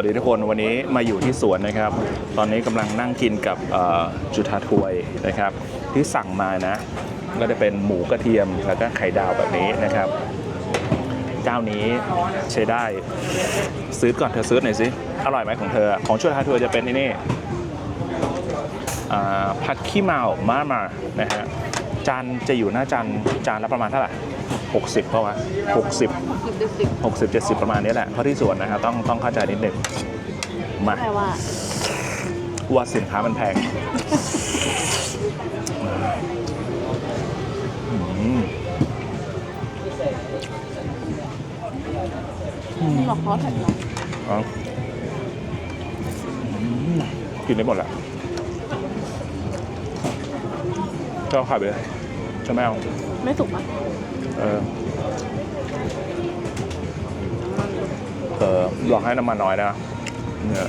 วัสดีทุกคนวันนี้มาอยู่ที่สวนนะครับ ตอนนี้กำลังนั่งกินกับจุธาทวยนะครับ ที่สั่งมานะ ก็จะเป็นหมูกระเทียมแล้วก็ไข่ดาวแบบนี้นะครับ เจ้านี้ใช้ได้ ซื้อก่อนเธอซื้อหน่อยสิอร่อยไหมของเธอ ของจุธาทวยจะเป็นนี่นี่ผัดขี้เมามามานะฮะจานจะอยู่หน้าจานจานละประมาณเท่าไหร่ 60 เพราะว่า60สิบสิบสิบ60 70 ประมาณนี้แหละ เพราะที่สวนนะครับต้องต้องเข้าใจนิดหนึ่งมาแปลว่า ว่าสินค้ามันแพงอืมนี่หรอกเขาถัดมาเอาอืมกินได้หมดแหละก็เอาไข่ไปเลยจะไม่เอาไม่สุกปะ เออเออลองให้น้ำมันน้อยนะเนี่ย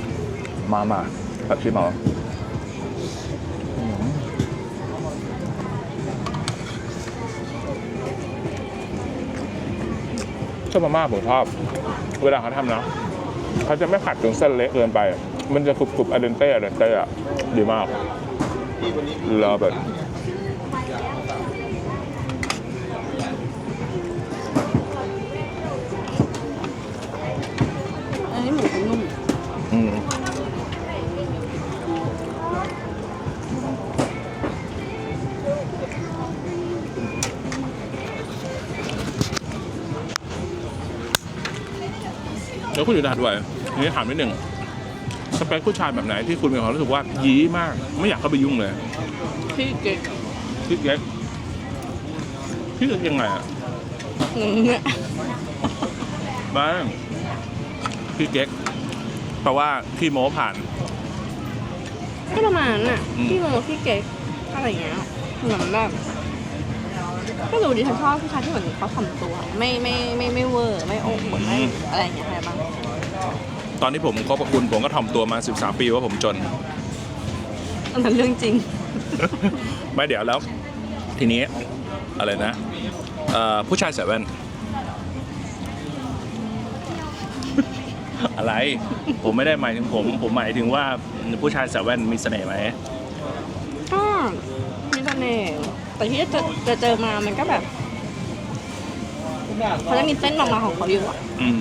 มามาแบบที่หมออืมชอบมาม่าผมชอบ เวลาเขาทำนะเขาจะไม่ผัดจนเส้นเละเกินไป มันจะกรุบๆอเดนเต้อเดนเต้อะดีมากแล้วแบบ แล้วคุณอยู่ดาด้วยทีนี้ถามนิดหนึ่งสเปคผู้ชายแบบไหนที่คุณมีความรู้สึกว่ายี้มาก ไม่อยากเข้าไปยุ่งเลยพี่เก๊กพี่เก๊กพี่เก๊กยังไงอะเนี่ยบ้างพี่เก๊กเพราะว่าพี่โม้ผ่าน ก็ประมาณนั้นน่ะอืมพี่โมพี่เก๊กอะไรอย่างเงี้ยเหมือนแบบก็ดูดิฉันชอบผู้ชายที่เหมือนเขาถ่อมตัว ไม่ไม่ไม่ไม่เวอร์ไม่โอ้โหไม่อะไรอย่างเงี้ยใครบ้าง ตอนที่ผมคบกับคุณผมก็ถ่อมตัวมา 13 ปีว่าผมจน อันนั้นเรื่องจริง ไม่เดี๋ยวแล้ว ทีนี้อะไรนะเอ่อผู้ชายใส่แว่น อะไร ผมไม่ได้หมายถึงผม ผมหมายถึงว่าผู้ชายใส่แว่นมีเสน่ห์ไหมก็มีเสน่ห์แต่ที่จะจะเจอมามันก็แบบเขาจะมีเส้นบางๆของเขาอยู่อะอืม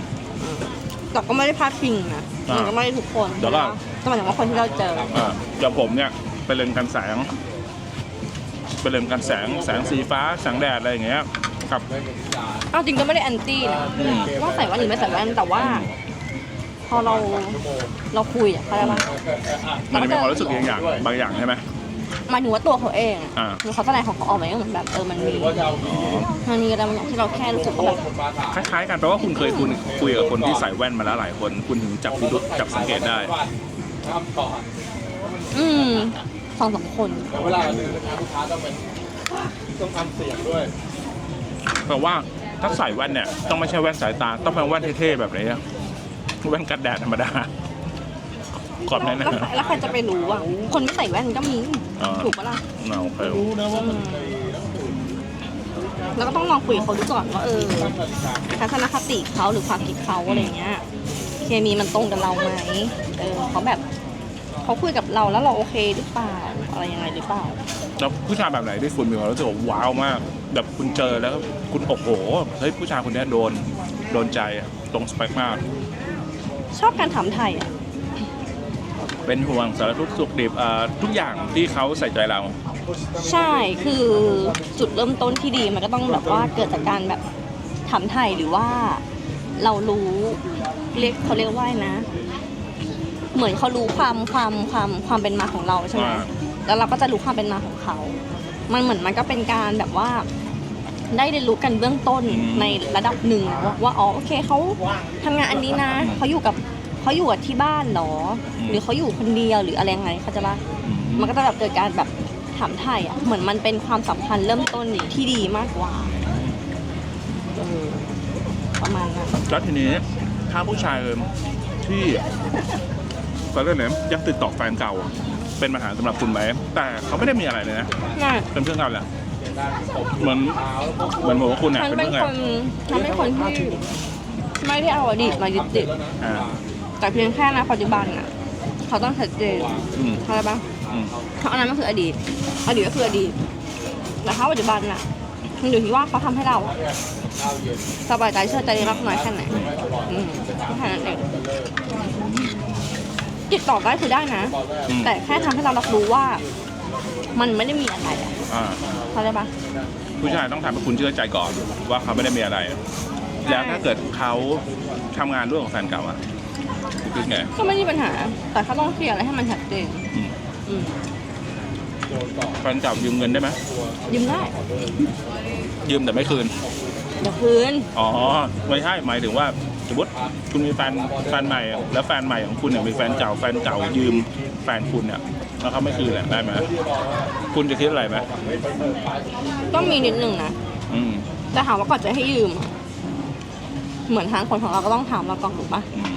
แต่ก็ไม่ได้พาดพิงนะอ่ามัมันก็ไม่ได้ทุกคนเดี๋ยวก่อนแต่หมายถึงว่าคนที่เราเจอ อ่าอย่างผมเนี่ยไปเลนกันแสง ไปเลนกันแสงแสงสีฟ้าแสงแดดอะไรอย่างเงี้ยครับ เอาจริงก็ไม่ได้แอนตี้นะอืม ว่าใส่แว่นหรือไม่ใส่แว่นแต่ว่า พอเราเราคุยอะเข้าใจปะมันจะมีความรู้สึกอย่างอย่างบางอย่างใช่ไหม หมายถึงว่าตัวเขาเองอะอ่าคือเขาแสดงของเขาออกมาเหมือนแบบเออมันมีมันมีอะไรบางอย่างที่เราแค่รู้สึกว่าแบบคล้ายๆกันแปลว่าคุณเคยคุยคุยกับคนที่ใส่แว่นมาแล้วหลายคน คุณถึงจับพิรุษจับสังเกตได้ อืมสองสามคนเวลาเราเดินไปทางลูกค้าต้องเป็นต้องทำเสียงด้วยแต่ว่าถ้าใส่แว่นเนี่ยต้องไม่ใช่แว่นสายตา ต้องเป็นแว่นเท่ๆแบบนี้อะแว่นกันแดดธรรมดา ขอบนั้นนะแล้วใครแล้วใครจะไปรู้อะ คนไม่ใส่แว่นก็มี อ่า ถูกปะล่ะเอาไปรู้นะว่ามันแล้วก็ต้องลองคุยกับเขาดูก่อนว่าเออทัศนคติเขาหรือความคิดเขาอะไรเงี้ย เคมีมันตรงกับเราไหมเออเขาแบบเขาคุยกับเราแล้วเราโอเคหรือเปล่าอะไรยังไงหรือเปล่า แล้วผู้ชายแบบไหนที่คุณมีความรู้สึกว่าว้าวมาก แบบคุณเจอแล้วคุณโอ้โหเฮ้ยผู้ชายคนเนี้ยโดนโดนใจอะตรงสเปคมาก ชอบการถามไทยอะ เป็นห่วงสารทุกข์สุขดิบอ่าทุกอย่างที่เขาใส่ใจเรา ใช่คือจุดเริ่มต้นที่ดีมันก็ต้องแบบว่าเกิดจากการแบบถามไทยหรือว่าเรารู้เรียกเขาเรียกว่าไงนะ เหมือนเขารู้ความความความความเป็นมาของเราใช่ไหมอ่า แล้วเราก็จะรู้ความเป็นมาของเขา มันเหมือนมันก็เป็นการแบบว่า ได้เรียนรู้กันเบื้องต้นในระดับหนึ่งว่าว่าอ๋อโอเคเขาทำงานอันนี้นะเขาอยู่กับ เขาอยู่กับที่บ้านเหรอหรือเขาอยู่คนเดียวหรืออะไรยังไงเขาใจะปะอืมมันก็จะแบบเกิดการแบบถามไทยอะเหมือนมันเป็นความสัมพันธ์เริ่มต้นที่ดีมากกว่าเออประมาณนั้น แล้วทีนี้ถ้าผู้ชายที่ก็เรื่องไหนยังติดต่อแฟนเก่า เป็นปัญหาสำหรับคุณไหมแต่เขาไม่ได้มีอะไรเลยนะน่ะเป็นเพื่อนกันแหละเหมือนเหมือนบอกว่าคุณเนี่ยฉันเป็นเป็นเพื่อนคกันนฉันเป็นคนที่ไม่ได้เอาอดีตมายึดติด อ่า แต่เพียงแค่นะปัจจุบันอะ เขาต้องชัดเจนอืมเข้าใจปะอืมเพราะอันนั้นมันคืออดีต อดีตก็คืออดีตแต่ถ้าปัจจุบันน่ะมันอยู่ที่ว่าเขาทำให้เราอะสบายใจเชื่อใจได้มากน้อยแค่ไหนอืมแค่นั้นเองติดต่อได้คือได้นะ อืมแต่แค่ทำให้เรารับรู้ว่า มันไม่ได้มีอะไรอะอ่าเข้าใจปะ ผู้ชายต้องทำให้คุณเชื่อใจก่อนว่าเขาไม่ได้มีอะไร แล้วถ้าเกิดเขาทำงานร่วมกับแฟนเก่าอะ คือไงก็ไม่มีปัญหา แต่เขาต้องเคลียร์อะไรให้มันชัดเจนอืมอืมแฟนเก่ายืมเงินได้ไหมยืมได้ยืมแต่ไม่คืนเดี๋ยวคืนอ๋อไม่ใช่หมายถึงว่าสมมติคุณมีแฟนแฟนใหม่อะแล้วแฟนใหม่ของคุณเนี่ยมีแฟนเก่าแฟนเก่ายืมแฟนคุณเนี่ยแล้วเขาไม่คืนเนี่ยได้ไหมคุณจะคิดอะไรไหมก็มีนิดหนึ่งนะอืมแต่ถามว่าก่อนจะให้ยืมอะเหมือนทางคนของเราก็ต้องถามเราก่อนถูกปะอืม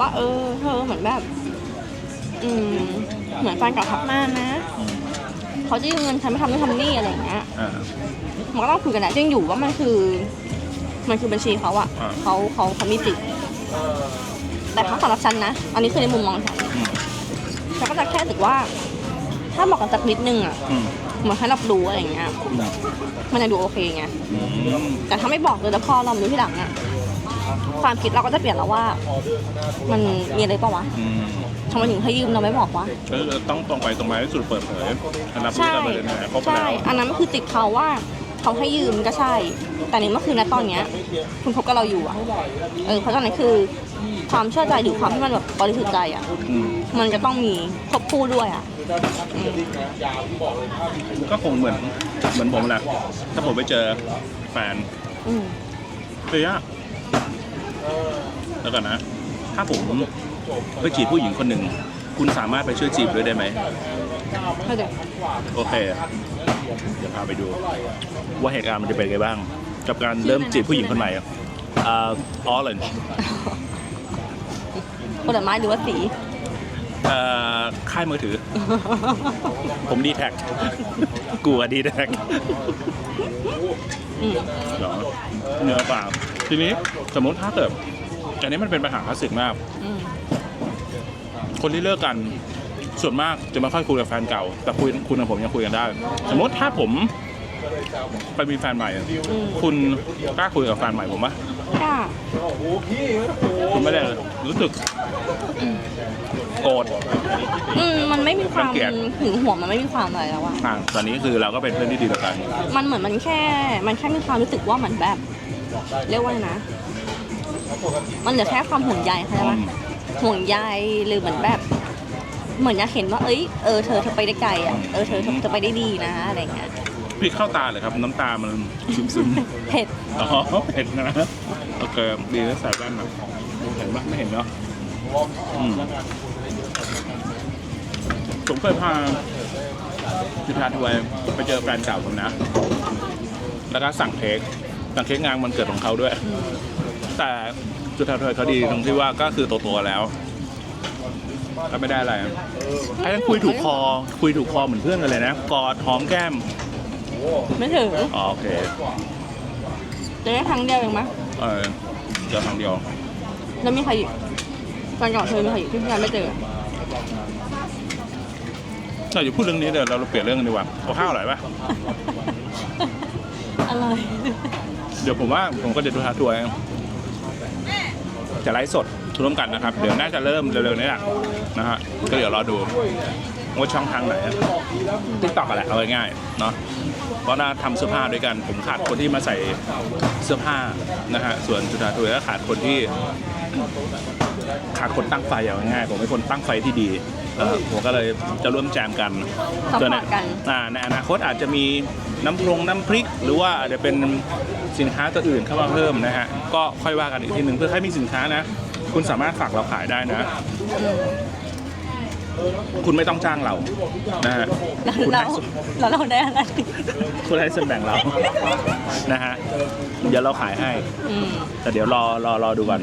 ว่าเออเธอเหมือนแบบ อืม เหมือนแฟนเก่าทักมานะอืมเขาจะยืมเงินฉันไม่ทำนู่นทำนี่อะไรอย่างเงี้ย อ่า มันก็ต้องคุยกันแหละจริงอยู่ว่ามันคือ มันคือบัญชีเขาอะอ่า เขาเขาเขามีสิทธิ์แต่ถ้าสำหรับฉันนะ อันนี้คือในมุมมองฉันอืมฉันก็จะแค่รู้สึกว่า ถ้าบอกกันสักนิดนึงอะอืมเหมือนให้รับรู้อะไรอย่างเงี้ย อืมมันจะดูโอเคไง อืมแต่ถ้าไม่บอกเลยแล้วพอเรามารู้ที่หลังอะ ความคิดเราก็จะเปลี่ยนแล้วว่า มันมีอะไรเปล่าวะอืมทำไมถึงให้ยืมเราไม่บอกวะก็ต้องตรงไปตรงมาที่สุดเปิดเผยรับรู้ใช่กันประเด็นไหนครบใช่แล้วอันนั้นมันคือติดเขาว่าเขาให้ยืมก็ใช่ แต่ในเมื่อคืนนะตอนเนี้ย คุณคบกับเราอยู่อะเออเพราะฉะนั้นคือ ความเชื่อใจหรือความที่มันแบบบริสุทธิ์ใจอะอืมมันจะต้องมีควบคู่ด้วยอะอืม ก็คงเหมือนเหมือนผมแหละถ้าผมไปเจอแฟนอืมเฮ้ยอะ แล้วก่อนนะ ถ้าผมไปจีบผู้หญิงคนหนึ่ง คุณสามารถไปช่วยจีบด้วยได้ไหม เข้าใจโอเค เดี๋ยวพาไปดู ว่าเหตุการณ์มันจะเป็นไงบ้าง กับการเริ่มจีบผู้หญิงคนใหม่อะอ่า orange ผลไม้หรือว่าสี เอ่อค่ายมือถือ ผมดีแท็ก กลัวดีแท็กอืม เหรอเนื้อเปล่า ทีนี้สมมติถ้าเกิดอันนี้มันเป็นปัญหาคลาสสิกมาก อืมคนที่เลิกกันส่วนมากจะไม่ค่อยคุยกับแฟนเก่า แต่คุยคุณกับผมยังคุยกันได้ สมมติถ้าผมไปมีแฟนใหม่อะอืมคุณกล้าคุยกับแฟนใหม่ผมปะกล้าคุณไม่ได้รู้สึกโกรธ อืมมันไม่มีความรังเกียจ หึงหวงมันไม่มีความอะไรแล้วอะอะตอนนี้คือเราก็เป็นเพื่อนที่ดีต่อกัน มันเหมือนมันแค่ มันแค่มีความรู้สึกว่าเหมือนแบบ เรียกว่าไงนะ มันเหลือแค่ความห่วงใยเข้าใจปะอืมห่วงใยหรือเหมือนแบบ เหมือนอยากเห็นว่า เอ้ย เออ เธอเธอไปได้ไกลอะ เออ เธอเธอเธอไปได้ดีนะอะไรเงี้ย พริกเข้าตาเลยครับ น้ำตามันซึมซึมเผ็ด ๆอ๋อเผ็ดนะโอเคดีแล้วใส่แว่นมาเห็นปะไม่เห็นเนาะอืมผมเคยพาจุฬาทวยไปเจอแฟนเก่าผมนะ แล้วก็สั่งเค้ก สั่งเค้กงานวันเกิดของเขาด้วย แต่จุฬาทวยเขาดีตรงที่ว่าก็คือโตๆแล้วก็ไม่ได้อะไรไอ้นั่นคุยถูกคอ คุยถูกคอเหมือนเพื่อนกันเลยนะ กอดหอมแก้ม ไม่ถึงอ๋อโอเคจะได้ครั้งเดียวเองมั้ยเออเจอครั้งเดียว แล้วมีใครอีกแฟนเก่าเธอมีใครอีกที่พี่ยังไม่เจอเราอย่าพูดเรื่องนี้เดี๋ยวเราเปลี่ยนเรื่องกันดีกว่าเอาข้าวอร่อยปะอะไรเดี๋ยวผมว่าผมก็จะดูท้าทัวร์จะไลฟ์สดร่วมกันนะครับ เดี๋ยวน่าจะเริ่มเร็วๆนี้แหละนะฮะก็เดี๋ยวรอดูว่าช่องทางไหนติ๊กต็อกแหละเอาง่ายๆเนาะเพราะน่าทำเสื้อผ้าด้วยกัน ผมขาดคนที่มาใส่เสื้อผ้านะฮะส่วนจุฬาทัวร์ก็ขาดคนที่ ขาดคนตั้งไฟเอาง่ายๆผมเป็นคนตั้งไฟที่ดีเออผมก็เลยจะร่วมแจมกันซัพพอร์ตส่วนในกันอ่าในอนาคตอาจจะมีน้ำพรงน้ำพริก หรือว่าอาจจะเป็นสินค้าตัวอื่นเข้ามาเพิ่มนะฮะก็ค่อยว่ากันอีกทีหนึ่งเพื่อให้มีสินค้านะ คุณสามารถฝากเราขายได้นะ คุณไม่ต้องจ้างเรานะฮะคุณเราให้ส่วนแล้วเราได้อะไรคุณให้ส่วนแบ่งเรานะฮะเดี๋ยวเราขายให้ อืมแต่เดี๋ยวรอรอรอดูก่อน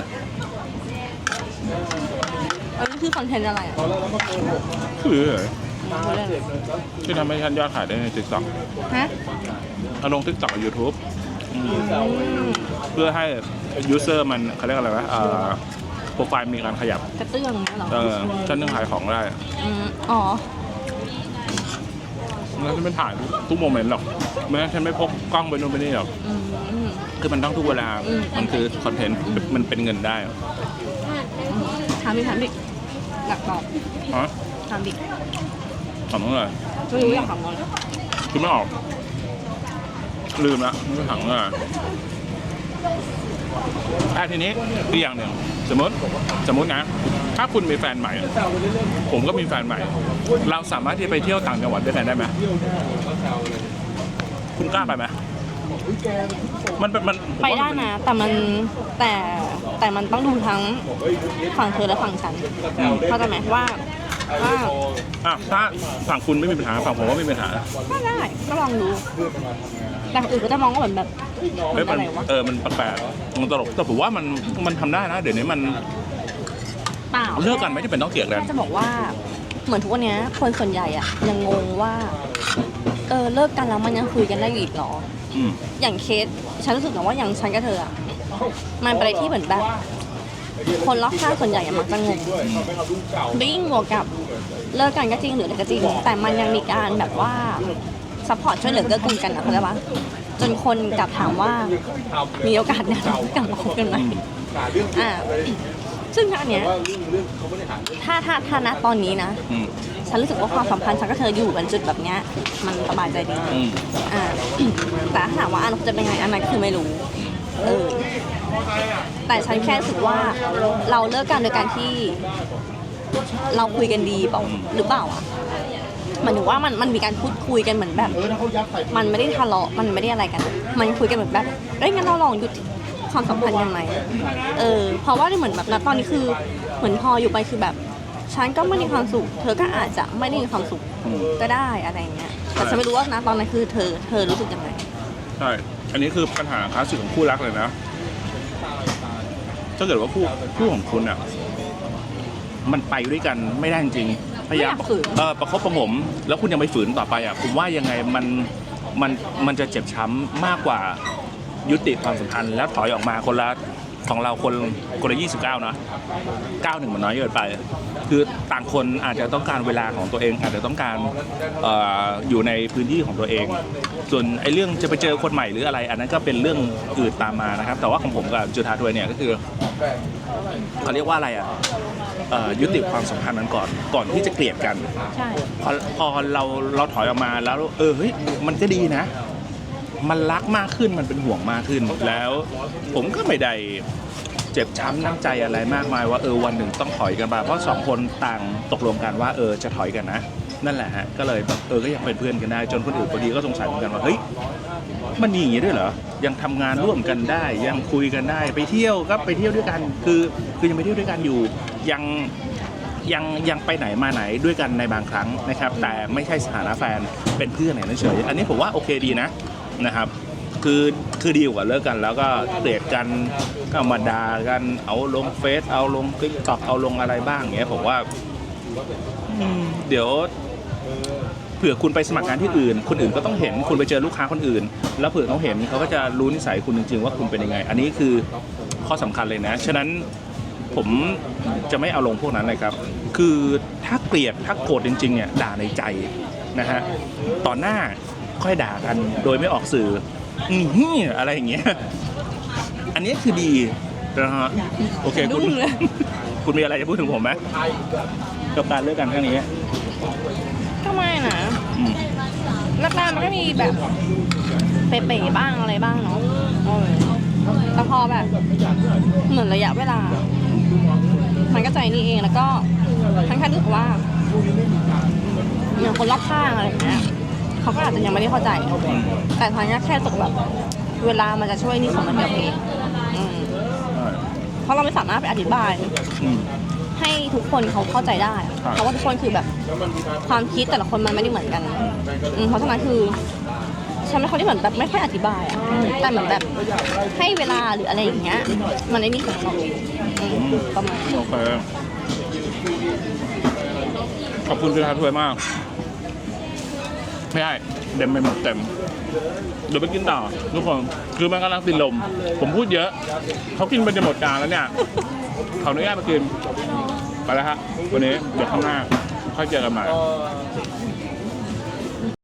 อันนี้คือคอนเทนต์อะไรอะคือเขาเรียกอะไรที่ทำให้ฉันยอดขายได้ในติ๊กต็อกฮะเอาลงติ๊กต็อกยูทูบอืมเพื่อให้ยูเซอร์มันเขาเรียกอะไรวะเอ่อโปรไฟล์มีการขยับกระเตื้องเนี่ยเหรอเออฉันยังขายของได้มอ๋อแล้วฉันไม่ถ่ายทุกทุกโมเมนต์หรอกไม่งั้นฉันไม่พกกล้องไปนู่นไปนี่หรอกอืมคือมันต้องทุกเวลาอืมมันคือคอนเทนต์มันเป็นเงินได้ ถามดิถามดิอยากตอบฮะถามดิถามเมื่อไหร่ไม่รู้อยากถามมันคิดไม่ออก ลืมละไม่ถามเมื่อไหร่อะทีนี้คืออย่างหนึ่งสมมติสมมตินะ ถ้าคุณมีแฟนใหม่ ผมก็มีแฟนใหม่ เราสามารถที่จะไปเที่ยวต่างจังหวัดด้วยกันได้ไหมคุณกล้าไปไหม มันเป็นมันผมไปว่าได้มันนะ แต่มันแต่แต่มันต้องดูทั้งฝั่งเธอและฝั่งฉันเข้าใจไหมว่าว่าอะถ้าฝั่งคุณไม่มีปัญหาฝั่งผมก็ไม่มีปัญหาก็ได้ก็ลองดูแต่คนอื่นก็จะมองว่าเหมือนแบบเหมืเอ้อยนมัอะนไรวะเออมันแปลกๆมันตลกแต่ผมว่ามันมันทำได้นะ เดี๋ยวนี้มันเปล่าเลิกกันไม่จำเป็นต้องเกลียดกันแค่จะบอกว่าเหมือนทุกวันเนี้ยคนส่วนใหญ่อะยังงงว่าเออเลิกกันแล้วมันยังคุยกันได้อยู่อีกเหรอ อืม อย่างเคสฉันรู้สึกนะว่าอย่างฉันกับเธออะมันเป็นอะไรที่เหมือนแบบ คนรอบข้างส่วนใหญ่อะมักจะงงดิ้งบวกกับเลิกกันก็จริงหรืออะไรก็จริง แต่มันยังมีการแบบว่าซัพพอร์ตช่วยเหลือเกื้อกูลกันนะเข้าใจปะจนคนกลับถามว่ามีโอกาสเนี่ยกลับมาคบกันไหมอ่า ซึ่งอันเนี้ยถ้าถ้าถ้าณตอนนี้นะ อืม ฉันรู้สึกว่าความสัมพันธ์ฉันกับเธออยู่กันจุดแบบเนี้ย มันสบายใจดีอืม อ่า แต่ถ้าถามว่าอนาคตจะเป็นไงอันนั้นคือไม่รู้เออแต่ฉันแค่รู้สึกว่าเราเลิกกันโดยการที่ เราคุยกันดีเปล่าหรือเปล่าอะหมายถึงว่ามันมันมีการพูดคุยกันเหมือนแบบ มันไม่ได้ทะเลาะมันไม่ได้อะไรกัน มันคุยกันเหมือนแบบเอ้ยงั้นเราลองหยุด ความสัมพันธ์กันไหมเออเพราะว่าเหมือนแบบณตอนนี้คือ เหมือนพออยู่ไปคือแบบฉันก็ไม่มีความสุข เธอก็อาจจะไม่ได้มีความสุขอืมก็ได้อะไรอย่างเงี้ยแต่ฉันไม่รู้ว่านะตอนนั้นคือเธอเธอรู้สึกยังไงใช่อันนี้คือปัญหาคลาสสิกของคู่รักเลยนะถ้าเกิดว่าคู่คู่ของคุณอะมันไปด้วยกันไม่ได้จริงๆพยายามไม่อยากฝืนเออประคบประหงมแล้วคุณยังไปฝืนต่อไปอะผมว่ายังไงมันมันมันจะเจ็บช้ำมากกว่า ยุติความสัมพันธ์แล้วถอยออกมาคนละของเราคนคนละ29เนอะ9หนึ่งมันน้อยเกินไป คือต่างคนอาจจะต้องการเวลาของตัวเอง อาจจะต้องการเอ่ออยู่ในพื้นที่ของตัวเอง ส่วนไอ้เรื่องจะไปเจอคนใหม่หรืออะไร อันนั้นก็เป็นเรื่องอื่นตามมานะครับ แต่ว่าของผมกับจุธาทวยเนี่ยก็คือเขาเรียกว่าอะไรอะเอ่อยุติความสัมพันธ์นั้นก่อนก่อนที่จะเกลียดกันใช่พอพอเราเราถอยออกมาแล้ว เออเฮ้ยมันก็ดีนะ มันรักมากขึ้นมันเป็นห่วงมากขึ้น แล้วผมก็ไม่ได้เจ็บช้ำน้ำใจอะไรมากมายว่าเออวันหนึ่งต้องถอยกันมาเพราะสองคนต่างตกลงกันว่าเออจะถอยกันนะ นั่นแหละฮะก็เลยแบบเออก็ยังเป็นเพื่อนกันได้ จนคนอื่นบางทีก็สงสัยเหมือนกันว่าเฮ้ยมันมีอย่างนี้ด้วยเหรอ ยังทำงานร่วมกันได้ ยังคุยกันได้ ไปเที่ยวก็ไปเที่ยวด้วยกัน คือคือยังไปเที่ยวด้วยกันอยู่ ยังยังยังไปไหนมาไหนด้วยกันในบางครั้งนะครับ แต่ไม่ใช่สถานะแฟน เป็นเพื่อนไหนเฉย อันนี้ผมว่าโอเคดีนะ นะครับ คือคือดีกว่าเลิกกันแล้วก็เกลียดกันก็มาด่ากันเอาลงเฟซเอาลงติ๊กต็อกเอาลงอะไรบ้างอย่างเงี้ยผมว่าอืมเดี๋ยวเผื่อคุณไปสมัครงานที่อื่น คนอื่นก็ต้องเห็นคุณไปเจอลูกค้าคนอื่น แล้วเผื่อเขาเห็นเขาก็จะรู้นิสัยคุณจริงๆว่าคุณเป็นยังไง อันนี้คือข้อสำคัญเลยนะ ฉะนั้นผมจะไม่เอาลงพวกนั้นเลยครับ คือถ้าเกลียดถ้าโกรธจริงๆเนี่ยด่าในใจนะฮะต่อหน้า ค่อยด่ากันโดยไม่ออกสื่ออื้อหืออะไรอย่างเงี้ย อันนี้คือดีนะฮะโอเคคุณดุ้งเลยคุณมีอะไรจะพูดถึงผมไหมกับการเลิกกันครั้งนี้ก็ไม่นะอืมแรกๆมันก็มีแบบเป๋ๆบ้างอะไรบ้างเนาะเออแต่พอแบบ เหมือนระยะเวลา มันก็ใจนี่เองแล้วก็ทั้งท่านรู้สึกว่าอย่างคนรอบข้างอะไรอย่างเงี้ย เขาก็อาจจะยังไม่ได้เข้าใจ แต่ทางนี้แค่รู้สึกแบบ เวลามันจะช่วยนี่ของมันเดียวเองอืมเพราะเราไม่สามารถไปอธิบายอืมให้ทุกคนเขาเข้าใจได้ครับเพราะว่าทุกคนคือแบบความคิดแต่ละคนมันไม่ได้เหมือนกันอืมเพราะฉะนั้นคือฉันเป็นคนที่เหมือนแบบไม่ค่อยอธิบายอะแต่เหมือนแบบให้เวลาหรืออะไรอย่างเงี้ย มันไอ้นี่ของเราเองอืมประมาณนี้โอเคขอบคุณคุณทาทวยมาก ไม่ได้เต็มไปหมดเต็มเดี๋ยวไปกินต่อทุกคนคือมันกำลังติดลม ผมพูดเยอะ เขากินไปจะหมดจานแล้วเนี่ยขออนุญาตมากินไปแล้วฮะวันนี้เดี๋ยวข้างหน้าค่อยเจอกันใหม่